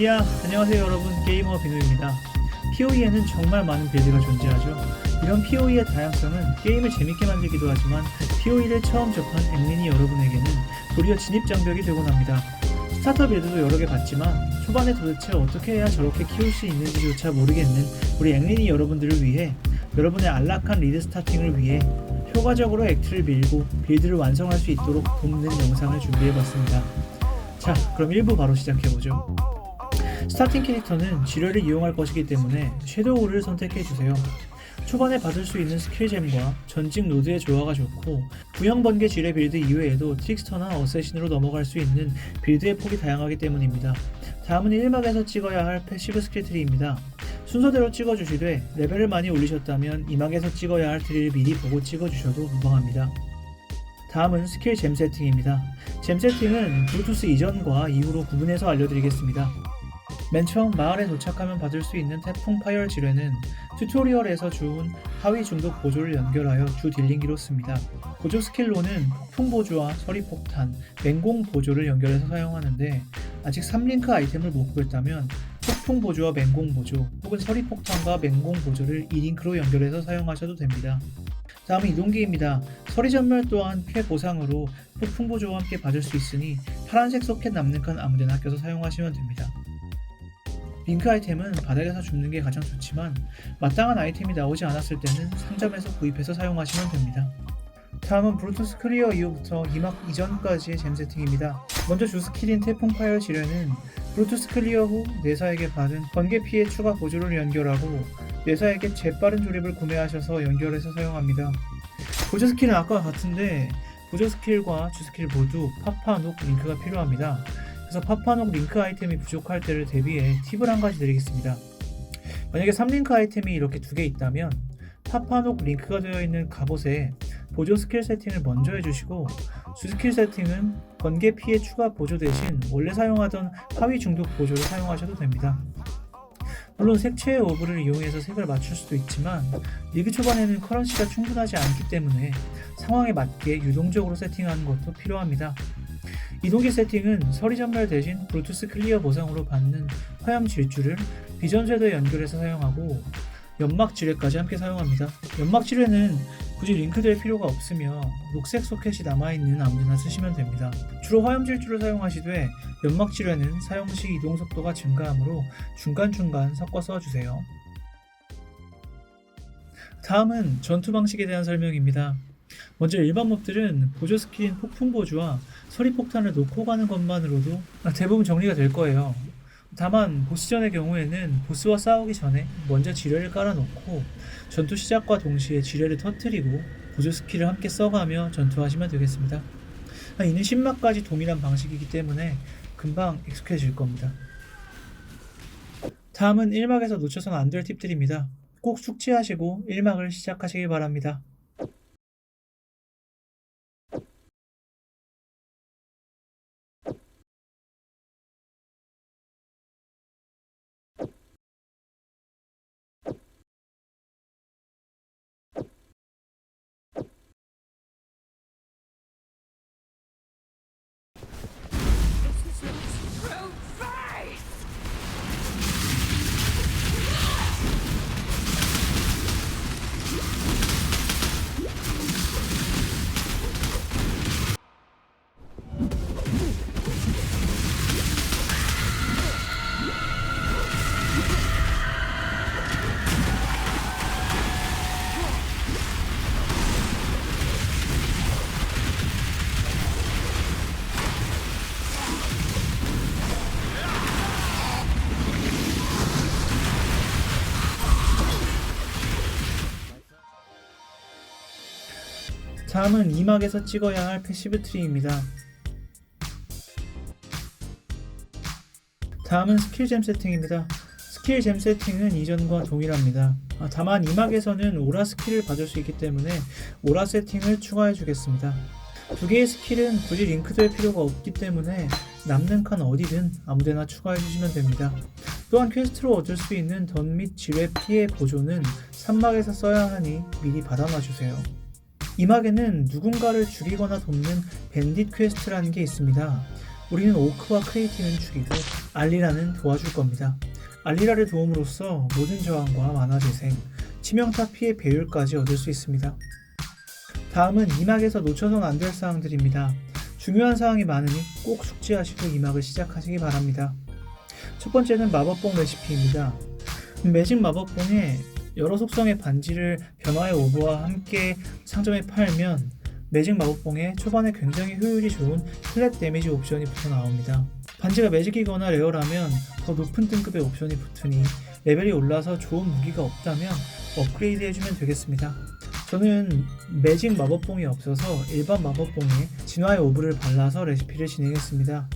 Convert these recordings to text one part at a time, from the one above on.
히야 안녕하세요 여러분. 게이머 비누입니다. PoE에는 정말 많은 빌드가 존재하죠. 이런 PoE의 다양성은 게임을 재밌게 만들기도 하지만 PoE를 처음 접한 앵린이 여러분에게는 도리어 진입 장벽이 되곤 합니다. 스타터 빌드도 여러 개 봤지만 초반에 도대체 어떻게 해야 저렇게 키울 수 있는지조차 모르겠는 우리 앵린이 여러분들을 위해 여러분의 안락한 리드 스타팅을 위해 효과적으로 액트를 밀고 빌드를 완성할 수 있도록 돕는 영상을 준비해봤습니다. 자 그럼 1부 바로 시작해보죠 스타팅 캐릭터는 지뢰를 이용할 것이기 때문에 섀도우를 선택해주세요. 초반에 받을 수 있는 스킬잼과 전직 노드의 조화가 좋고 구형 번개 지뢰 빌드 이외에도 트릭스터나 어쌔신으로 넘어갈 수 있는 빌드의 폭이 다양하기 때문입니다. 다음은 1막에서 찍어야 할 패시브 스킬 트리입니다. 순서대로 찍어주시되 레벨을 많이 올리셨다면 2막에서 찍어야 할 트리를 미리 보고 찍어주셔도 무방합니다. 다음은 스킬 잼 세팅입니다. 잼 세팅은 블루투스 이전과 이후로 구분해서 알려드리겠습니다. 맨 처음 마을에 도착하면 받을 수 있는 태풍 파열 지뢰는 튜토리얼에서 준 하위 중독 보조를 연결하여 주 딜링기로 씁니다. 보조 스킬로는 폭풍 보조와 서리 폭탄, 맹공 보조를 연결해서 사용하는데 아직 3링크 아이템을 못 구했다면 폭풍 보조와 맹공 보조 혹은 서리 폭탄과 맹공 보조를 2링크로 연결해서 사용하셔도 됩니다. 다음은 이동기입니다. 서리 전멸 또한 피해 보상으로 폭풍 보조와 함께 받을 수 있으니 파란색 소켓 남는 칸 아무데나 껴서 사용하시면 됩니다. 링크 아이템은 바닥에서 줍는 게 가장 좋지만 마땅한 아이템이 나오지 않았을 때는 상점에서 구입해서 사용하시면 됩니다. 다음은 브루투스 클리어 이후부터 2막 이전까지의 잼 세팅입니다. 먼저 주 스킬인 태풍 파열 지뢰는 브루투스 클리어 후 내사에게 받은 번개 피해 추가 보조를 연결하고 내사에게 재빠른 조립을 구매하셔서 연결해서 사용합니다. 보조 스킬은 아까와 같은데 보조 스킬과 주 스킬 모두 파파 녹 링크가 필요합니다. 그래서 파파녹 링크 아이템이 부족할 때를 대비해 팁을 한 가지 드리겠습니다. 만약에 3링크 아이템이 이렇게 두 개 있다면 파파녹 링크가 되어 있는 갑옷에 보조 스킬 세팅을 먼저 해주시고 주 스킬 세팅은 번개 피해 추가 보조 대신 원래 사용하던 하위 중독 보조를 사용하셔도 됩니다. 물론 색채의 오브를 이용해서 색을 맞출 수도 있지만 리그 초반에는 커런시가 충분하지 않기 때문에 상황에 맞게 유동적으로 세팅하는 것도 필요합니다. 이동기 세팅은 서리 전멸 대신 블루투스 클리어 보상으로 받는 화염 질주를 비전 쇄도에 연결해서 사용하고 연막 지뢰까지 함께 사용합니다. 연막 지뢰는 굳이 링크될 필요가 없으며 녹색 소켓이 남아있는 아무데나 쓰시면 됩니다. 주로 화염 질주를 사용하시되 연막 지뢰는 사용 시 이동 속도가 증가하므로 중간중간 섞어 써주세요. 다음은 전투 방식에 대한 설명입니다. 먼저 일반 몹들은 보조 스킬인 폭풍 보조와 서리 폭탄을 놓고 가는 것만으로도 대부분 정리가 될 거예요. 다만 보스전의 경우에는 보스와 싸우기 전에 먼저 지뢰를 깔아놓고 전투 시작과 동시에 지뢰를 터뜨리고 보조 스킬을 함께 써가며 전투하시면 되겠습니다. 이는 10막까지 동일한 방식이기 때문에 금방 익숙해질 겁니다. 다음은 1막에서 놓쳐선 안 될 팁들입니다. 꼭 숙지하시고 1막을 시작하시기 바랍니다. 다음은 2막에서 찍어야 할 패시브 트리입니다. 다음은 스킬 잼 세팅입니다. 스킬 잼 세팅은 이전과 동일합니다. 아, 다만 2막에서는 오라 스킬을 받을 수 있기 때문에 오라 세팅을 추가해 주겠습니다. 두 개의 스킬은 굳이 링크될 필요가 없기 때문에 남는 칸 어디든 아무데나 추가해 주시면 됩니다. 또한 퀘스트로 얻을 수 있는 던 및 지뢰 피해 보조는 3막에서 써야 하니 미리 받아놔 주세요. 이 막에는 누군가를 죽이거나 돕는 밴딧 퀘스트라는 게 있습니다. 우리는 오크와 크레이티는 죽이고 알리라는 도와줄 겁니다. 알리라를 도움으로써 모든 저항과 만화 재생, 치명타 피해 배율까지 얻을 수 있습니다. 다음은 이막에서 놓쳐선 안 될 사항들입니다. 중요한 사항이 많으니 꼭 숙지하시고 이막을 시작하시기 바랍니다. 첫 번째는 마법봉 레시피입니다. 매직 마법봉에 여러 속성의 반지를 변화의 오브와 함께 상점에 팔면 매직 마법봉에 초반에 굉장히 효율이 좋은 플랫 데미지 옵션이 붙어 나옵니다. 반지가 매직이거나 레어라면 더 높은 등급의 옵션이 붙으니 레벨이 올라서 좋은 무기가 없다면 업그레이드 해주면 되겠습니다. 저는 매직 마법봉이 없어서 일반 마법봉에 진화의 오브를 발라서 레시피를 진행했습니다.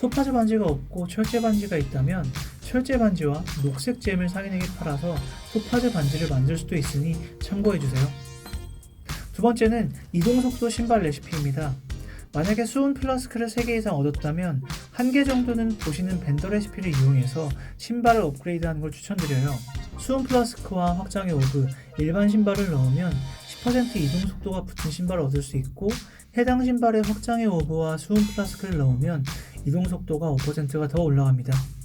토파즈 반지가 없고 철제 반지가 있다면 철제 반지와 녹색 잼을 상인에게 팔아서 토파즈 반지를 만들 수도 있으니 참고해주세요. 두 번째는 이동속도 신발 레시피입니다. 만약에 수은 플라스크를 3개 이상 얻었다면 한 개 정도는 보시는 벤더 레시피를 이용해서 신발을 업그레이드하는 걸 추천드려요. 수은 플라스크와 확장의 오브, 일반 신발을 넣으면 10% 이동 속도가 붙은 신발을 얻을 수 있고 해당 신발에 확장의 오브와 수은 플라스크를 넣으면 이동 속도가 5%가 더 올라갑니다.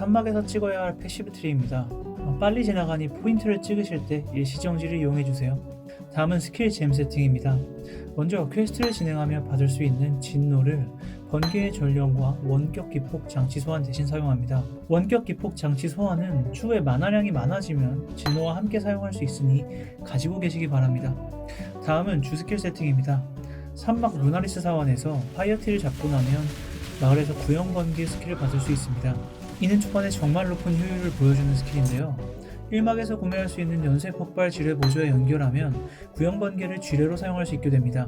산막에서 찍어야 할 패시브 트리입니다. 어, 빨리 지나가니 포인트를 찍으실 때 일시정지를 이용해주세요. 다음은 스킬 잼 세팅입니다. 먼저 퀘스트를 진행하며 받을 수 있는 진노를 번개의 전령과 원격 기폭 장치 소환 대신 사용합니다. 원격 기폭 장치 소환은 추후에 만화량이 많아지면 진노와 함께 사용할 수 있으니 가지고 계시기 바랍니다. 다음은 주 스킬 세팅입니다. 산막 루나리스 사원에서 파이어티를 잡고 나면 마을에서 구형 번개 스킬을 받을 수 있습니다. 이는 초반에 정말 높은 효율을 보여주는 스킬인데요. 1막에서 구매할 수 있는 연쇄 폭발 지뢰 보조에 연결하면 구형 번개를 지뢰로 사용할 수 있게 됩니다.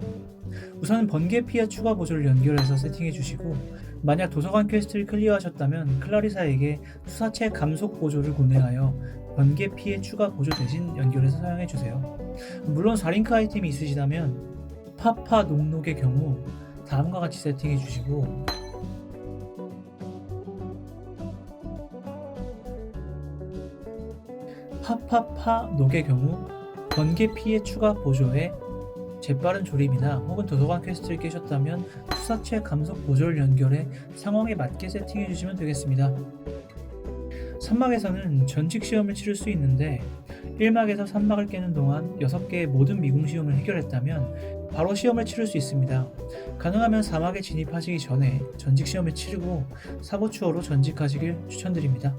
우선 번개 피해 추가 보조를 연결해서 세팅해 주시고 만약 도서관 퀘스트를 클리어하셨다면 클라리사에게 투사체 감속 보조를 구매하여 번개 피해 추가 보조 대신 연결해서 사용해 주세요. 물론 4링크 아이템이 있으시다면 파파 녹록의 경우 다음과 같이 세팅해 주시고 파파파 녹의 경우 번개 피해 추가 보조에 재빠른 조립이나 혹은 도서관 퀘스트를 깨셨다면 투사체 감속 보조를 연결해 상황에 맞게 세팅해 주시면 되겠습니다. 3막에서는 전직 시험을 치를 수 있는데 1막에서 3막을 깨는 동안 6개의 모든 미궁 시험을 해결했다면 바로 시험을 치를 수 있습니다. 가능하면 4막에 진입하시기 전에 전직 시험을 치르고 사고 추어로 전직하시길 추천드립니다.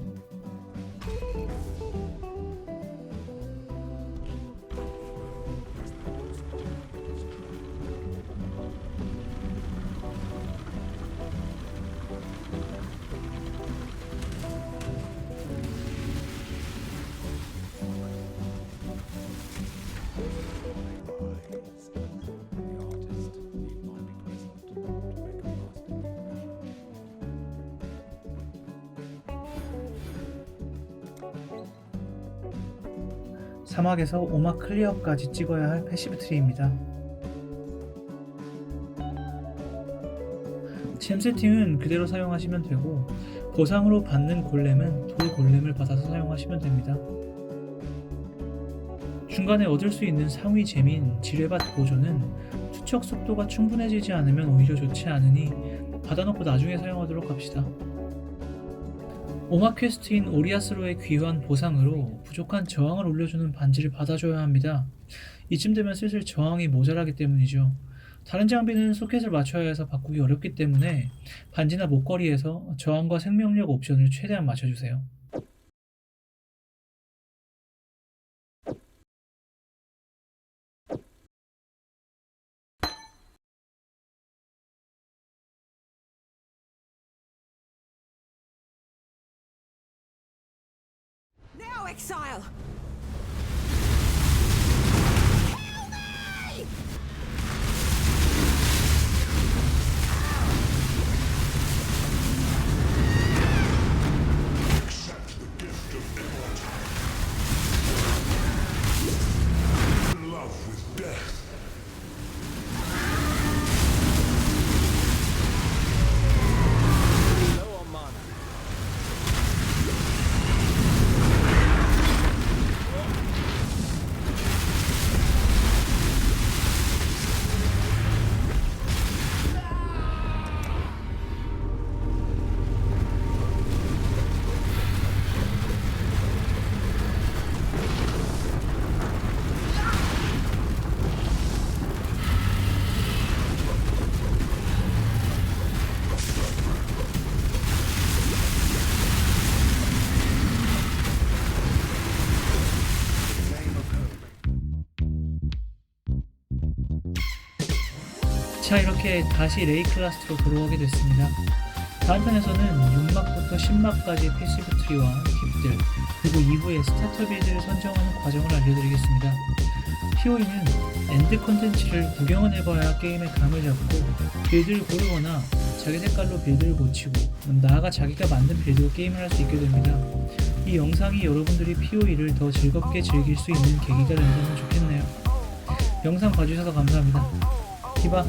사막에서 오막 클리어까지 찍어야 할 패시브 트리입니다. 잼 세팅은 그대로 사용하시면 되고 보상으로 받는 골렘은 돌 골렘을 받아서 사용하시면 됩니다. 중간에 얻을 수 있는 상위 잼인 지뢰밭 보조는 투척 속도가 충분해지지 않으면 오히려 좋지 않으니 받아놓고 나중에 사용하도록 합시다. 오마 퀘스트인 오리아스로의 귀환 보상으로 부족한 저항을 올려주는 반지를 받아줘야 합니다. 이쯤 되면 슬슬 저항이 모자라기 때문이죠. 다른 장비는 소켓을 맞춰야 해서 바꾸기 어렵기 때문에 반지나 목걸이에서 저항과 생명력 옵션을 최대한 맞춰주세요. Exile! 자 이렇게 다시 레이 클라스트로 돌아오게 됐습니다. 다음 편에서는 6막부터 10막까지 패시브 트리와 팁들 그리고 이후에 스타터 빌드를 선정하는 과정을 알려드리겠습니다. POE는 엔드 컨텐츠를 구경을 해봐야 게임의 감을 잡고 빌드를 고르거나 자기 색깔로 빌드를 고치고 나아가 자기가 만든 빌드로 게임을 할 수 있게 됩니다. 이 영상이 여러분들이 POE를 더 즐겁게 즐길 수 있는 계기가 된다면 좋겠네요. 영상 봐주셔서 감사합니다. 디바